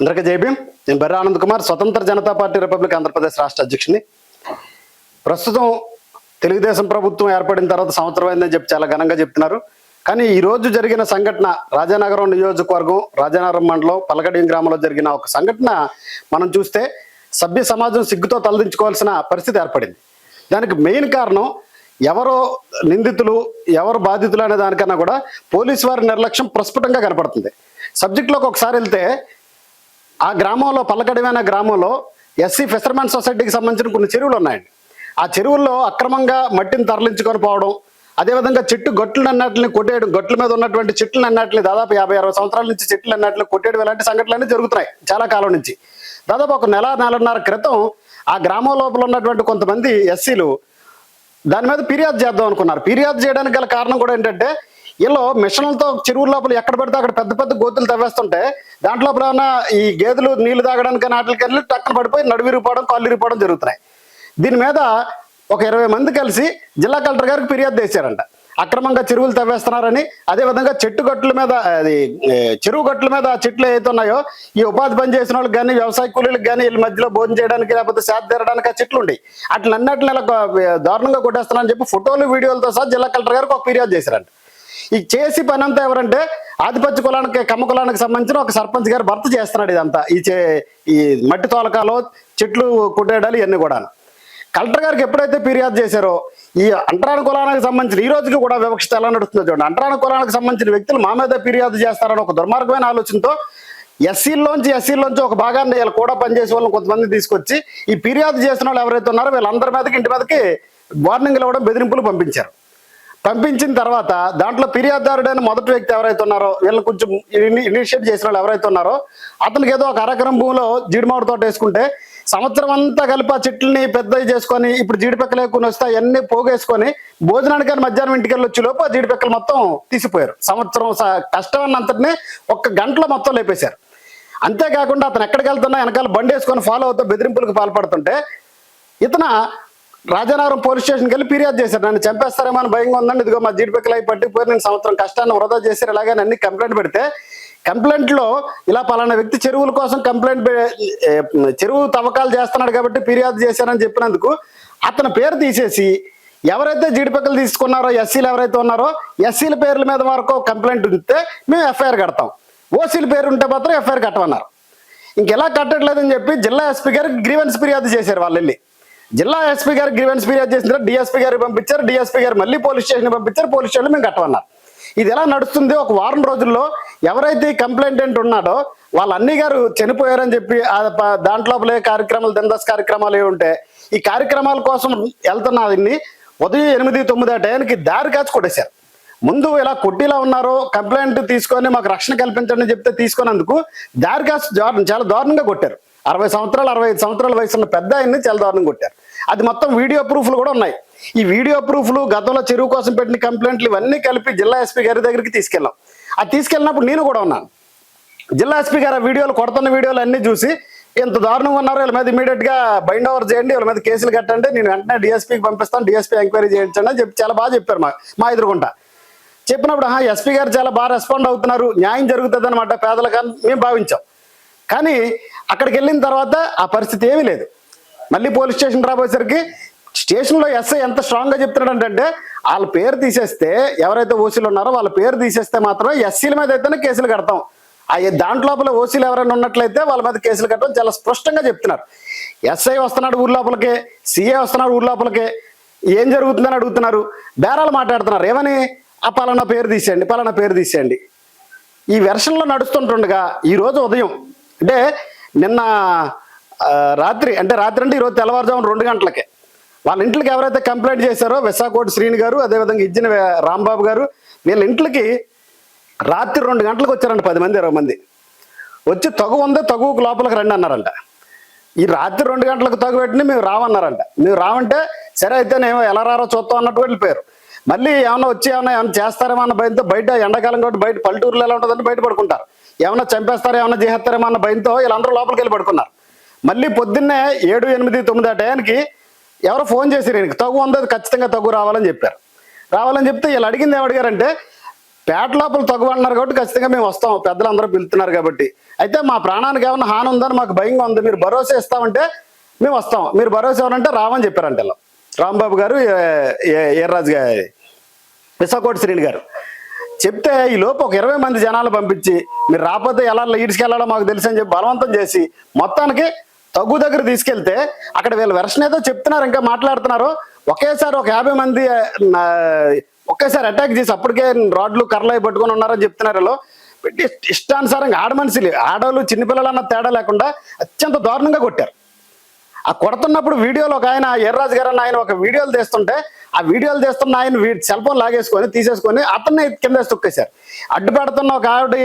అందరికీ జైబీ నేను బెర్ర ఆనంద్ కుమార్ స్వతంత్ర జనతా పార్టీ రిపబ్లిక్ ఆంధ్రప్రదేశ్ రాష్ట్ర అధ్యక్షుని ప్రస్తుతం తెలుగుదేశం ప్రభుత్వం ఏర్పడిన తర్వాత సంవత్సరం అయిందని చెప్పి చాలా ఘనంగా చెప్తున్నారు. కానీ ఈ రోజు జరిగిన సంఘటన రాజానగరం నియోజకవర్గం రాజానగరం మండలం పలకడియం గ్రామంలో జరిగిన ఒక సంఘటన మనం చూస్తే సభ్య సమాజం సిగ్గుతో తలదించుకోవాల్సిన పరిస్థితి ఏర్పడింది. దానికి మెయిన్ కారణం ఎవరో నిందితులు ఎవరు బాధితులు అనే దానికన్నా కూడా పోలీసు వారి నిర్లక్ష్యం ప్రస్ఫుటంగా కనపడుతుంది. సబ్జెక్ట్లోకి ఒకసారి వెళ్తే ఆ గ్రామంలో పల్లకడమైన గ్రామంలో ఎస్సీ ఫిషర్మెన్ సొసైటీకి సంబంధించిన కొన్ని చెరువులు ఉన్నాయండి. ఆ చెరువుల్లో అక్రమంగా మట్టిని తరలించుకొని పోవడం అదేవిధంగా చెట్టు గొట్లు అన్నట్లని కొట్టేయడం గొట్ల మీద ఉన్నటువంటి చెట్లు అన్నట్లు దాదాపు యాభై అరవై సంవత్సరాల నుంచి చెట్లు అన్నట్లు కొట్టేయడం ఇలాంటి సంఘటనలు జరుగుతున్నాయి చాలా కాలం నుంచి. దాదాపు ఒక నెల నెలన్నర క్రితం ఆ గ్రామం లోపల ఉన్నటువంటి కొంతమంది ఎస్సీలు దాని మీద ఫిర్యాదు చేద్దాం అనుకున్నారు. ఫిర్యాదు చేయడానికి గల కారణం కూడా ఏంటంటే వీళ్ళు మిషన్లతో చెరువు లోపల ఎక్కడ పడితే అక్కడ పెద్ద పెద్ద గోతులు తవ్వేస్తుంటే దాంట్లో ఏమైనా ఈ గేదెలు నీళ్ళు తాగడానికి నాటికి వెళ్ళి టక్కన పడిపోయి నడువిరిగిపోవడం కాళ్ళు విరిగిపోవడం జరుగుతున్నాయి. దీని మీద ఒక ఇరవై మంది కలిసి జిల్లా కలెక్టర్ గారికి ఫిర్యాదు చేశారంట. అక్రమంగా చెరువులు తవ్వేస్తున్నారని అదేవిధంగా చెట్టు గట్టుల మీద అది చెరువు గట్టుల మీద చెట్లు ఏవైతే ఉన్నాయో ఈ ఉపాధి పని చేసిన వాళ్ళకి కానీ వ్యవసాయ కూలీలకు కానీ వీళ్ళ మధ్యలో భోజనం చేయడానికి లేకపోతే సేద తీరడానికి ఆ చెట్లు ఉంటాయి అట్లా ఇలా దారుణంగా కొట్టేస్తున్నారని చెప్పి ఫోటోలు వీడియోలతో సహా జిల్లా కలెక్టర్ గారికి ఒక ఫిర్యాదు చేశారంట. ఈ చేసి పని అంతా ఎవరంటే ఆదిపత్య కులానికి కమ్మ కులానికి సంబంధించిన ఒక సర్పంచ్ గారు భర్త చేస్తున్నాడు ఇదంతా. ఈ చే ఈ మట్టి తోలకాలు చెట్లు కుట్టేయడాలు ఇవన్నీ కూడా కలెక్టర్ గారికి ఎప్పుడైతే ఫిర్యాదు చేశారో ఈ అంటరాని కులానికి సంబంధించిన ఈ రోజుకి కూడా వివక్షత ఎలా నడుస్తుందో చూడండి. అంటరాని కులానికి సంబంధించిన వ్యక్తులు మా మీద ఫిర్యాదు చేస్తారని ఒక దుర్మార్గమైన ఆలోచనతో ఎస్సీల్లోంచి ఎస్సీల్లోంచి ఒక భాగాన్ని వీళ్ళు కూడా పనిచేసే వాళ్ళని కొంతమంది తీసుకొచ్చి ఈ ఫిర్యాదు చేసిన వాళ్ళు ఎవరైతే ఉన్నారో వీళ్ళందరి మీదకి ఇంటి మీదకి వార్నింగ్లు ఇవ్వడం బెదిరింపులు పంపించారు. పంపించిన తర్వాత దాంట్లో ఫిర్యాదుదారుడైన మొదటి వ్యక్తి ఎవరైతే ఉన్నారో వీళ్ళు కొంచెం ఇనిషియేట్ చేసిన వాళ్ళు ఎవరైతే ఉన్నారో అతనికి ఏదో ఒక అరకరం భూమిలో జీడిమామిడి తోట వేసుకుంటే సంవత్సరం అంతా కలిపి ఆ చెట్లని పెద్దవి చేసుకొని ఇప్పుడు జీడిపెక్కలు ఎక్కువ వస్తే అవన్నీ పోగేసుకొని భోజనానికి కానీ మధ్యాహ్నం ఇంటికి వెళ్ళి వచ్చి లోపు ఆ జీడిపెక్కలు మొత్తం తీసిపోయారు. సంవత్సరం స- కష్టం అన్నంతటిని ఒక్క గంటలో మొత్తం లేపేశారు. అంతేకాకుండా అతను ఎక్కడికి వెళ్తున్నా వెనకాల బండి వేసుకొని ఫాలో అవుతూ బెదిరింపులకు పాల్పడుతుంటే ఇతను రాజానగరం పోలీస్ స్టేషన్కి వెళ్ళి ఫిర్యాదు చేశారు. నన్ను చంపేస్తారేమో అని భయంగా ఉందండి. ఇదిగో మా జీడిపెక్కలు అయి పట్టిపోయి నేను సంవత్సరం కష్టాన్ని వృధా చేశారు. ఇలాగే అన్ని కంప్లైంట్ పెడితే కంప్లైంట్లో ఇలా పలానా వ్యక్తి చెరువుల కోసం కంప్లైంట్ చెరువు తవ్వకాలు చేస్తున్నాడు కాబట్టి ఫిర్యాదు చేశారని చెప్పినందుకు అతని పేరు తీసేసి ఎవరైతే జీడిపెక్కలు తీసుకున్నారో ఎస్సీలు ఎవరైతే ఉన్నారో ఎస్సీల పేర్ల మీద వరకు కంప్లైంట్ ఉంటే మేము ఎఫ్ఐఆర్ కడతాం. ఓసీల పేరు ఉంటే మాత్రం ఎఫ్ఐఆర్ కట్టమన్నారు. ఇంకెలా కట్టట్లేదని చెప్పి జిల్లా ఎస్పీ గారికి గ్రీవెన్స్ ఫిర్యాదు చేశారు వాళ్ళు వెళ్ళి. జిల్లా ఎస్పీ గారు గ్రీవెన్స్ ఫిర్యాదు చేసిన తర్వాత డిఎస్పీ గారు పంపించారు. డిఎస్పీ గారు మళ్ళీ పోలీస్ స్టేషన్ పంపించారు. పోలీస్ స్టేషన్ మేము కట్టమన్నారు. ఇది ఎలా నడుస్తుంది? ఒక వారం రోజుల్లో ఎవరైతే కంప్లైంటెంట్ ఉన్నాడో వాళ్ళ అన్ని గారు చనిపోయారని చెప్పి దాంట్లోపలే కార్యక్రమాలు దందస్ కార్యక్రమాలు ఏవి ఉంటే ఈ కార్యక్రమాల కోసం వెళ్తున్న ఉదయం ఎనిమిది తొమ్మిది ఆ టైంకి దారి కాచి కొట్టేశారు. ముందు ఇలా కొట్టిలా ఉన్నారు కంప్లైంట్ తీసుకొని మాకు రక్షణ కల్పించండి చెప్తే తీసుకున్నందుకు దారి కాచి చాలా దారుణంగా కొట్టారు. అరవై సంవత్సరాలు అరవై ఐదు సంవత్సరాల వయసు ఉన్న పెద్ద ఆయన్ని చాలా కొట్టారు. అది మొత్తం వీడియో ప్రూఫ్లు కూడా ఉన్నాయి. ఈ వీడియో ప్రూఫ్లు గతంలో చెరువు కోసం పెట్టిన కంప్లైంట్లు ఇవన్నీ కలిపి జిల్లా ఎస్పీ గారి దగ్గరికి తీసుకెళ్ళాం. అది తీసుకెళ్ళినప్పుడు నేను కూడా ఉన్నాను. జిల్లా ఎస్పీ గారు ఆ వీడియోలు కొడుతున్న వీడియోలు అన్నీ చూసి ఎంత దారుణంగా ఉన్నారో వీళ్ళ మీద ఇమీడియట్గా బైండ్ ఓవర్ చేయండి వీళ్ళ మీద కేసులు కట్టండి నేను వెంటనే డిఎస్పీకి పంపిస్తాను డిఎస్పీ ఎంక్వైరీ చేయించండి అని చెప్పి చాలా బాగా చెప్పారు మా మా ఎదురుకుంటా. చెప్పినప్పుడు ఎస్పీ గారు చాలా బాగా రెస్పాండ్ అవుతున్నారు న్యాయం జరుగుతుంది అనమాట పేదలకు అని మేము భావించాం. కానీ అక్కడికి వెళ్ళిన తర్వాత ఆ పరిస్థితి ఏమీ లేదు. మళ్ళీ పోలీస్ స్టేషన్ రాబోయేసరికి స్టేషన్లో ఎస్ఐ ఎంత స్ట్రాంగ్గా చెప్తున్నాడంటే వాళ్ళ పేరు తీసేస్తే ఎవరైతే ఓసీలు ఉన్నారో వాళ్ళ పేరు తీసేస్తే మాత్రం ఎస్సీల మీద అయితేనే కేసులు కడతాం. ఆ దాంట్లోపల ఓసీలు ఎవరైనా ఉన్నట్లయితే వాళ్ళ మీద కేసులు కట్టడం చాలా స్పష్టంగా చెప్తున్నారు. ఎస్ఐ వస్తున్నాడు ఊరు సీఏ వస్తున్నాడు ఊరు ఏం జరుగుతుందని అడుగుతున్నారు. బేరాలు మాట్లాడుతున్నారు. ఏమని? ఆ పలానా పేరు తీసేయండి పలానా పేరు తీసేయండి. ఈ వెర్షన్లో నడుస్తుంటుండగా ఈరోజు ఉదయం అంటే నిన్న రాత్రి అంటే రాత్రి అంటే ఈరోజు తెల్లవారుజామున రెండు గంటలకే. వాళ్ళ ఇంట్లోకి ఎవరైతే కంప్లైంట్ చేశారో విశాఖోటి శ్రీని గారు అదేవిధంగా ఇచ్చిన రాంబాబు గారు వీళ్ళ ఇంట్లోకి రాత్రి రెండు గంటలకు వచ్చారంట పది మంది ఇరవై మంది. వచ్చి తగు ఉందో తగుకు లోపలికి రండి అన్నారంట. ఈ రాత్రి రెండు గంటలకు తగు పెట్టిన మేము రావన్నారంట. మేము రావంటే సరే అయితే నేను ఎలా రారో చూస్తాం అన్నట్టు వెళ్ళిపోయారు. మళ్ళీ ఏమైనా వచ్చి ఏమైనా ఏమైనా చేస్తారేమో అన్న భయంతో బయట ఎండాకాలం కాబట్టి బయట పల్లెటూరులో ఎలా ఉంటుందంటే బయట పడుకుంటారు. ఏమైనా చంపేస్తారో ఏమైనా చేస్తారేమో అన్న భయంతో వీళ్ళందరూ లోపలికి వెళ్ళి పడుకున్నారు. మళ్ళీ పొద్దున్నే ఏడు ఎనిమిది తొమ్మిది ఆ టయానికి ఎవరో ఫోన్ చేశారు ఈయనకి తగు ఉంది ఖచ్చితంగా తగు రావాలని చెప్పారు. రావాలని చెప్తే వీళ్ళు అడిగింది ఏమడిగారంటే పేట లోపల తగ్గుతున్నారు కాబట్టి ఖచ్చితంగా మేము వస్తాం పెద్దలు అందరూ పిలుతున్నారు కాబట్టి. అయితే మా ప్రాణానికి ఏమైనా హాని ఉందని మాకు భయంగా ఉంది. మీరు భరోసా ఇస్తామంటే మేము వస్తాం. మీరు భరోసా ఎవరంటే రామని చెప్పారంట వీళ్ళు. రాంబాబు గారు ఏ- ఏర్రాజు గారు విశాఖోటి శ్రీని గారు. చెప్తే ఈ లోపు ఒక ఇరవై మంది జనాలు పంపించి మీరు రాకపోతే ఎలా ఈడ్చుకెళ్ళాలో మాకు తెలుసు అని చెప్పి బలవంతం చేసి మొత్తానికి తగ్గు దగ్గర తీసుకెళ్తే అక్కడ వీళ్ళు వెర్షన్ ఏదో చెప్తున్నారు ఇంకా మాట్లాడుతున్నారు. ఒకేసారి ఒక యాభై మంది నా- ఒకేసారి అటాక్ చేసి అప్పటికే రాడ్లు కర్రలు అవి పట్టుకొని ఉన్నారని చెప్తున్నారు వీళ్ళు. ఇష్టానుసారంగా ఆడ మనుషులు ఆడవాళ్ళు చిన్నపిల్లలు అన్న తేడా లేకుండా అత్యంత దారుణంగా కొట్టారు. ఆ కొడుతున్నప్పుడు వీడియోలో ఒక ఆయన ఎర్రాజు గారు అన్న ఆయన ఒక వీడియోలు తీస్తుంటే ఆ వీడియోలు తీస్తున్న ఆయన సెల్ ఫోన్ లాగేసుకొని తీసేసుకొని అతన్ని కింద తొక్కేశారు. అడ్డు పెడుతున్న ఒక ఆవిడ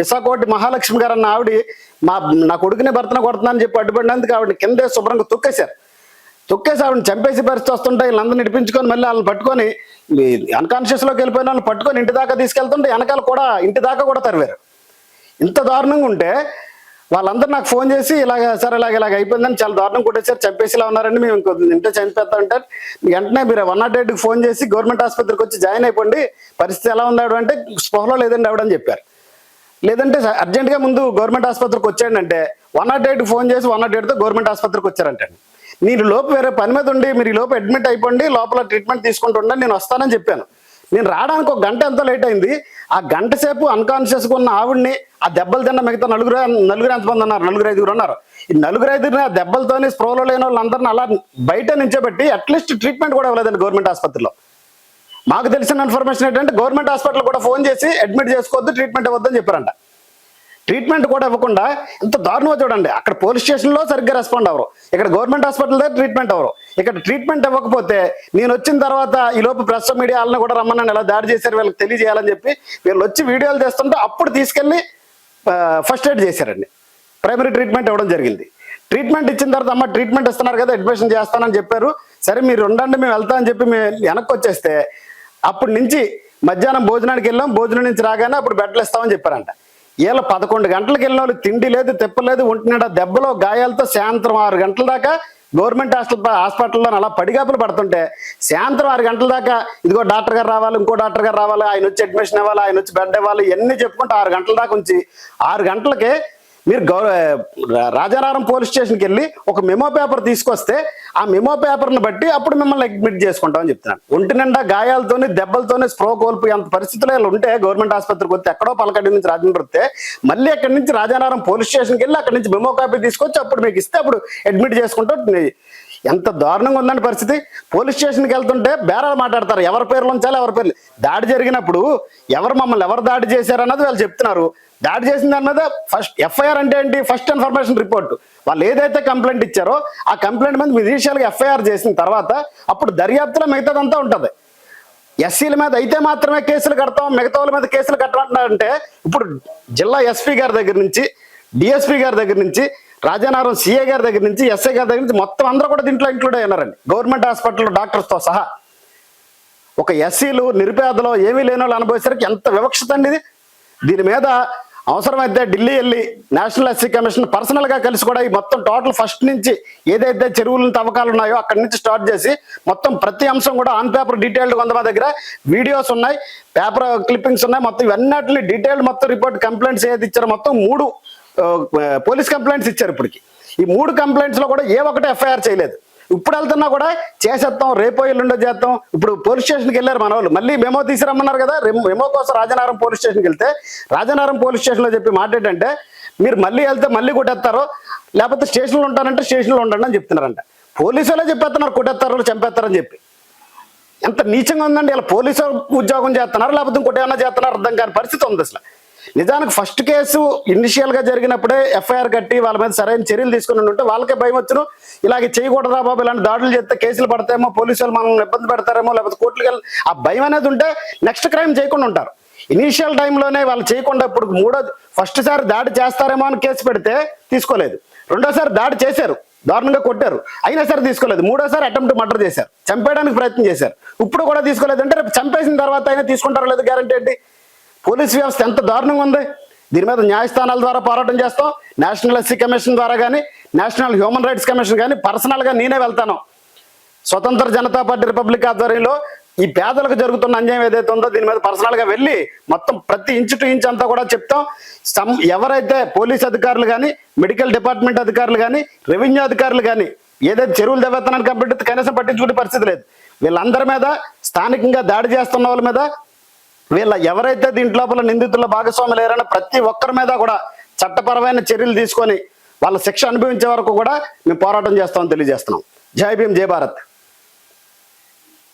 విశాఖోటి మహాలక్ష్మి గారు అన్న ఆవిడ మా నా కొడుకుని భర్తను కొడుతున్నా అని చెప్పి అడ్డుపడినందుకు ఆవిడ కింద శుభ్రంగా తొక్కేశారు. తొక్కేసి ఆవిడని చంపేసి పరిస్థితి వస్తుంటే వీళ్ళందరినీ నడిపించుకొని మళ్ళీ వాళ్ళని పట్టుకొని అన్కాన్షియస్లోకి వెళ్ళిపోయిన వాళ్ళని పట్టుకొని ఇంటి దాకా తీసుకెళ్తుంటే వెనకాల కూడా ఇంటి దాకా కూడా తరివారు. ఇంత దారుణంగా ఉంటే వాళ్ళందరూ నాకు ఫోన్ చేసి ఇలాగ సార్ ఇలాగ ఇలాగ అయిపోయిందని చాలా దారుణం కొట్టేసారు చంపేసి ఇలా ఉన్నారండి మేము ఇంకో ఇంటే చంపేస్తా అంటే వెంటనే మీరు వన్ నాట్ ఎయిట్కి ఫోన్ చేసి గవర్నమెంట్ ఆసుపత్రికి వచ్చి జాయిన్ అయిపోండి. పరిస్థితి ఎలా ఉన్నాడు అంటే స్పృహలో లేదండి ఆవిడని చెప్పారు. లేదంటే అర్జెంటుగా ముందు గవర్నమెంట్ ఆసుపత్రికి వచ్చాడు అంటే వన్ నాట్ ఎయిట్ ఫోన్ చేసి వన్ నాట్ ఎయిట్తో గవర్నమెంట్ ఆసుపత్రికి వచ్చారంటే మీరు లోపు వేరే పని మీద ఉండి మీరు ఈ లోపు అడ్మిట్ అయిపోండి లోపల ట్రీట్మెంట్ తీసుకుంటూ నేను వస్తానని చెప్పాను. నేను రావడానికి ఒక గంట ఎంతో లేట్ అయింది. ఆ గంట సేపు అన్కాన్షియస్గా ఉన్న ఆవిడ్ని ఆ దెబ్బలు తిన్న మిగతా నలుగురు నలుగురు ఎంతమంది ఉన్నారు? నలుగురు ఐదుగురు ఉన్నారు. ఈ నలుగురు ఐదుగురిని ఆ దెబ్బలతోని స్ప్రోలో లేని వాళ్ళందరినీ అలా బయట నించోబెట్టి అట్లీస్ట్ ట్రీట్మెంట్ కూడా ఇవ్వలేదండి గవర్నమెంట్ ఆసుపత్రిలో. మాకు తెలిసిన ఇన్ఫర్మేషన్ ఏంటంటే గవర్నమెంట్ హాస్పిటల్ కూడా ఫోన్ చేసి అడ్మిట్ చేసుకోవద్దు ట్రీట్మెంట్ ఇవ్వద్దని చెప్పారంట. ట్రీట్మెంట్ కూడా ఇవ్వకుండా ఇంత దారుణంగా చూడండి. అక్కడ పోలీస్ స్టేషన్లో సరిగ్గా రెస్పాండ్ అవ్వరు. ఇక్కడ గవర్నమెంట్ హాస్పిటల్ దగ్గర ట్రీట్మెంట్ అవ్వరు. ఇక్కడ ట్రీట్మెంట్ ఇవ్వకపోతే నేను వచ్చిన తర్వాత ఈ లోపు ప్రెస్ మీడియా వాళ్ళని కూడా రమ్మన్నాను ఇలా దాడి చేశారు వీళ్ళకి తెలియజేయాలని చెప్పి వీళ్ళు వచ్చి వీడియోలు తెస్తుంటే అప్పుడు తీసుకెళ్ళి ఫస్ట్ ఎయిడ్ చేశారండి. ప్రైమరీ ట్రీట్మెంట్ ఇవ్వడం జరిగింది. ట్రీట్మెంట్ ఇచ్చిన తర్వాత అమ్మ ట్రీట్మెంట్ ఇస్తున్నారు కదా అడ్మిషన్ చేస్తానని చెప్పారు. సరే మీరు ఉండండి మేము వెళ్తామని చెప్పి మేము వెనక్కి వచ్చేస్తే అప్పటి నుంచి మధ్యాహ్నం భోజనానికి వెళ్ళాం. భోజనం నుంచి రాగానే అప్పుడు బెడ్లు ఇస్తామని చెప్పారంట. వీళ్ళ పదకొండు గంటలకు వెళ్ళిన వాళ్ళు తిండి లేదు తిప్పలేదు ఉంటున్నాడు దెబ్బలో గాయాలతో సాయంత్రం ఆరు గంటల దాకా గవర్నమెంట్ హాస్పిటల్ హాస్పిటల్లో అలా పడిగాపులు పడుతుంటే సాయంత్రం ఆరు గంటల దాకా ఇదిగో డాక్టర్ గారు రావాలి ఇంకో డాక్టర్ గారు రావాలి ఆయన వచ్చి అడ్మిషన్ ఇవ్వాలి ఆయన వచ్చి బెడ్ ఇవ్వాలి ఇవన్నీ చెప్పుకుంటే ఆరు గంటల దాకా ఉంచి ఆరు గంటలకే మీరు గౌ రాజారాం పోలీస్ స్టేషన్కి వెళ్ళి ఒక మెమో పేపర్ తీసుకొస్తే ఆ మెమో పేపర్ని బట్టి అప్పుడు మిమ్మల్ని అడ్మిట్ చేసుకుంటామని చెప్తున్నాను ఒంటి నిండా గాయాలతోని దెబ్బలతోని స్ప్రో కోల్పోయి అంత పరిస్థితులు ఇలా ఉంటే గవర్నమెంట్ ఆసుపత్రికి వస్తే ఎక్కడో పలకడి నుంచి రాజమండ్రి వస్తే మళ్ళీ అక్కడి నుంచి రాజారాం పోలీస్ స్టేషన్కి వెళ్ళి అక్కడి నుంచి మెమో కాపీ తీసుకొచ్చి అప్పుడు మీకు ఇస్తే అప్పుడు అడ్మిట్ చేసుకుంటూ ఎంత దారుణంగా ఉందండి పరిస్థితి. పోలీస్ స్టేషన్కి వెళ్తుంటే బేరాలు మాట్లాడతారు. ఎవరి పేర్లు ఉంచాలి ఎవరి పేర్లు. దాడి జరిగినప్పుడు ఎవరు మమ్మల్ని ఎవరు దాడి చేశారన్నది వాళ్ళు చెప్తున్నారు. దాడి చేసిన దాని మీద ఫస్ట్ ఎఫ్ఐఆర్ అంటే ఏంటి? First information report. వాళ్ళు ఏదైతే కంప్లైంట్ ఇచ్చారో ఆ కంప్లైంట్ మీద ఇనీషియల్గా ఎఫ్ఐఆర్ చేసిన తర్వాత అప్పుడు దర్యాప్తులో మిగతాదంతా ఉంటుంది. ఎస్సీల మీద అయితే మాత్రమే కేసులు కడతాం మిగతా వాళ్ళ మీద కేసులు కట్టమంటున్నారంటే ఇప్పుడు జిల్లా ఎస్పీ గారి దగ్గర నుంచి డిఎస్పీ గారి దగ్గర నుంచి రాజానగరం సీఏ గారి దగ్గర నుంచి ఎస్ఐ గారి దగ్గర నుంచి మొత్తం అందరూ కూడా దీంట్లో ఇంక్లూడ్ అయినారండి. గవర్నమెంట్ హాస్పిటల్లో డాక్టర్స్తో సహా. ఒక ఎస్సీలు నిరుపేదలు ఏమీ లేని వాళ్ళు అనుభవించడానికి ఎంత వివక్షత అండి ఇది. దీని మీద అవసరమైతే ఢిల్లీ వెళ్ళి నేషనల్ ఎస్సీ కమిషన్ పర్సనల్గా కలిసి కూడా ఈ మొత్తం టోటల్ ఫస్ట్ నుంచి ఏదైతే చెరువులు తవ్వకాలు ఉన్నాయో అక్కడి నుంచి స్టార్ట్ చేసి మొత్తం ప్రతి అంశం కూడా ఆన్ పేపర్ డీటెయిల్డ్ మా దగ్గర. వీడియోస్ ఉన్నాయి పేపర్ క్లిప్పింగ్స్ ఉన్నాయి. మొత్తం ఇవన్నీ డీటెయిల్డ్ మొత్తం రిపోర్ట్ కంప్లైంట్స్ ఏది ఇచ్చారో మొత్తం మూడు పోలీస్ కంప్లైంట్స్ ఇచ్చారు ఇప్పటికి. ఈ మూడు కంప్లైంట్స్లో కూడా ఏ ఒక్కటి ఎఫ్ఐఆర్ చేయలేదు. ఇప్పుడు వెళ్తున్నా కూడా చేసేస్తాం రేపో ఎల్లుండో చేస్తాం. ఇప్పుడు పోలీస్ స్టేషన్కి వెళ్ళారు మన వాళ్ళు. మళ్ళీ మెమో తీసుకురమ్మన్నారు కదా మేమో మెమో కోసం రాజనారం పోలీస్ స్టేషన్కి వెళ్తే రాజనారం పోలీస్ స్టేషన్లో చెప్పి మాట ఏంటంటే మీరు మళ్ళీ వెళ్తే మళ్ళీ కొట్టేస్తారో లేకపోతే స్టేషన్లో ఉంటారంటే స్టేషన్లో ఉండండి అని చెప్తున్నారంట. పోలీసు వాళ్ళే చెప్పేస్తున్నారు కొట్టేస్తారు చంపేస్తారని చెప్పి. ఎంత నీచంగా ఉందండి ఇలా పోలీసు ఉద్యోగం చేస్తున్నారు లేకపోతే ఇంకోటి ఏమైనా చేస్తున్నారు అర్థం కాని పరిస్థితి ఉంది అసలు. నిజానికి ఫస్ట్ కేసు ఇనిషియల్గా జరిగినప్పుడే ఎఫ్ఐఆర్ కట్టి వాళ్ళ మీద సరైన చర్యలు తీసుకుని ఉంటే వాళ్ళకే భయం వచ్చును. ఇలాగే చేయకూడదా బాబు ఇలాంటి దాడులు చేస్తే కేసులు పడతాయేమో పోలీసు వాళ్ళు మనల్ని ఇబ్బంది పెడతారేమో లేకపోతే కోర్టులకు వెళ్ళి ఆ భయం అనేది ఉంటే నెక్స్ట్ క్రైమ్ చేయకుండా ఉంటారు. ఇనీషియల్ టైంలోనే వాళ్ళు చేయకుండా ఇప్పుడు మూడో ఫస్ట్ సారి దాడి చేస్తారేమో అని కేసు పెడితే తీసుకోలేదు. రెండోసారి దాడి చేశారు దారుణంగా కొట్టారు. అయినా సరే తీసుకోలేదు. మూడోసారి అటెంప్ట్ మర్డర్ చేశారు. చంపేయడానికి ప్రయత్నం చేశారు. ఇప్పుడు కూడా తీసుకోలేదు. అంటే రేపు చంపేసిన తర్వాత అయినా తీసుకుంటారో లేదు గ్యారంటీ ఏంటి? పోలీస్ వ్యవస్థ ఎంత దారుణంగా ఉంది? దీని మీద న్యాయస్థానాల ద్వారా పోరాటం చేస్తాం. నేషనల్ ఎస్సీ కమిషన్ ద్వారా కానీ నేషనల్ హ్యూమన్ రైట్స్ కమిషన్ కానీ పర్సనల్గా నేనే వెళ్తాను. స్వతంత్ర జనతా పార్టీ రిపబ్లిక్ ఆధ్వర్యంలో ఈ పేదలకు జరుగుతున్న అన్యాయం ఏదైతే ఉందో దీని మీద పర్సనల్గా వెళ్ళి మొత్తం ప్రతి ఇంచు టు ఇంచ్ అంతా కూడా చెప్తాం. సమ్ ఎవరైతే పోలీస్ అధికారులు కానీ మెడికల్ డిపార్ట్మెంట్ అధికారులు కానీ రెవెన్యూ అధికారులు కానీ ఏదైతే చెరువులు దెబ్బెత్తనానికి కాబట్టి కనీసం పట్టించుకునే పరిస్థితి లేదు. వీళ్ళందరి మీద స్థానికంగా దాడి చేస్తున్న వాళ్ళ మీద వీళ్ళ ఎవరైతే దీంట్లోపల నిందితుల భాగస్వాములు లేరని ప్రతి ఒక్కరి మీద కూడా చట్టపరమైన చర్యలు తీసుకొని వాళ్ళ శిక్ష అనుభవించే వరకు కూడా మేము పోరాటం చేస్తామని తెలియజేస్తున్నాం. జై భీం జై భారత్.